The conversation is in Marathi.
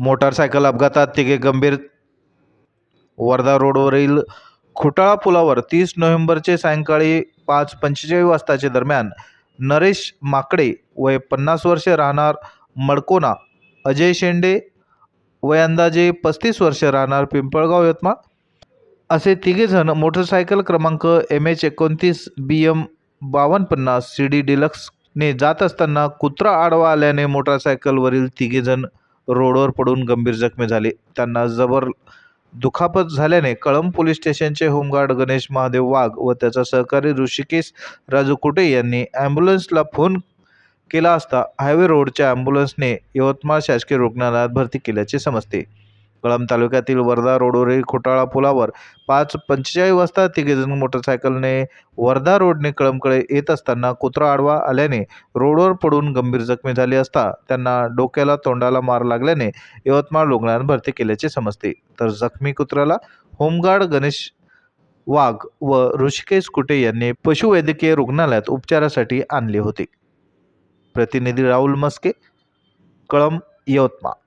मोटारसायकल अपघातात तिघे गंभीर वर्धा रोडवरील खुटाळा पुलावर तीस नोव्हेंबरचे सायंकाळी पाच पंचेचाळीस वाजताचे दरम्यान नरेश माकडे वय पन्नास वर्षे राहणार मडकोना अजय शेंडे वय अंदाजे पस्तीस वर्ष राहणार पिंपळगाव यवतमाळ. असे तिघेजण मोटरसायकल क्रमांक एम एच एकोणतीस बी एम बावन्न पन्नास सी डी डिलक्सने जात असताना कुत्रा आडवा आल्याने मोटरसायकलवरील तिघेजण रोडवर पडून गंभीर जखमी झाले. त्यांना जबर दुखापत झाल्याने कळंब पोलीस स्टेशनचे होमगार्ड गणेश महादेव वाघ व त्याचा सहकारी ऋषिकेश राजू कुटे यांनी ॲम्ब्युलन्सला फोन केला असता हायवे रोडच्या ॲम्ब्युलन्सने यवतमाळ शासकीय रुग्णालयात भरती केल्याचे समजते. कळंब तालुक्यातील वर्धा रोडवरील खोटाळा पुलावर पाच पंचेचाळीस वाजता तिघेजण मोटरसायकलने वर्धा रोडने कळंबकडे येत असताना कुत्रा आडवा आल्याने रोडवर पडून गंभीर जखमी झाले असता त्यांना डोक्याला तोंडाला मार लागल्याने यवतमाळ रुग्णालयात भरती केल्याचे समजते. तर जखमी कुत्र्याला होमगार्ड गणेश वाघ व ऋषिकेश कुटे यांनी पशुवैद्यकीय रुग्णालयात उपचारासाठी आणले होते. प्रतिनिधी राहुल मस्के कळंब यवतमाळ.